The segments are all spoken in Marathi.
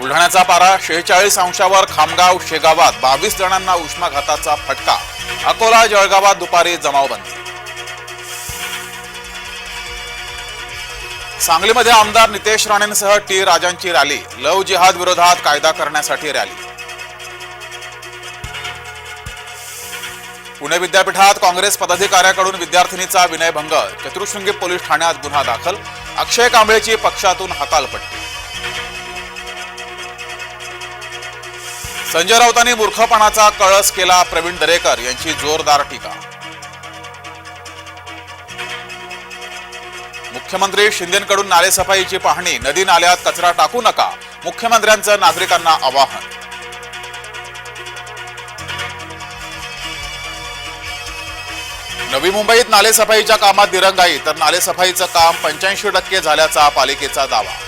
बुलढाण्याचा पारा शेहेचाळीस अंशावर खामगाव शेगावात बावीस जणांना उष्माघाताचा फटका. अकोला जळगावात दुपारी जमावबंदी. सांगलीमध्ये आमदार नितेश राणेंसह टी राजांची रॅली. लव जिहाद विरोधात कायदा करण्यासाठी रॅली. पुणे विद्यापीठात काँग्रेस पदाधिकाऱ्याकडून विद्यार्थिनीचा विनयभंग. चतुर्शृंगी पोलीस ठाण्यात गुन्हा दाखल. अक्षय कांबळेची पक्षातून हकालपट्टी. संजय राऊतांनी मूर्खपणाचा कळस केला प्रवीण दरेकर यांची जोरदार टीका. मुख्यमंत्री शिंदेकडून नालेसफाईची पाहणी नदी नाल्यात कचरा टाकू नका मुख्यमंत्र्यांचं नागरिकांना आवाहन. नवी मुंबईत नालेसफाईच्या कामात दिरंगाई तर नालेसफाईचं काम पंच्याऐंशी टक्के झाल्याचा पालिकेचा दावा.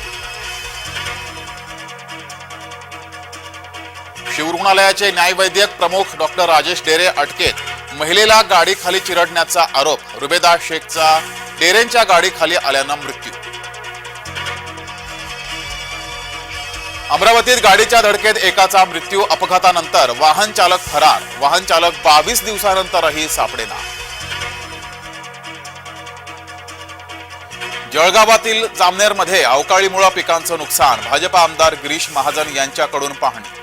शिवरुग्णालयाचे न्यायवैद्यक प्रमुख डॉक्टर राजेश डेरे अटकेत महिलेला गाडीखाली चिरडण्याचा आरोप. रुबेदा शेखचा डेरेंच्या गाडीखाली आल्यानं मृत्यू. अमरावतीत गाडीच्या धडकेत एकाचा मृत्यू अपघातानंतर वाहन चालक फरार. वाहन चालक बावीस दिवसानंतरही सापडेना. जळगावातील जामनेरमध्ये अवकाळीमुळे पिकांचं नुकसान. भाजपा आमदार गिरीश महाजन यांच्याकडून पाहणी.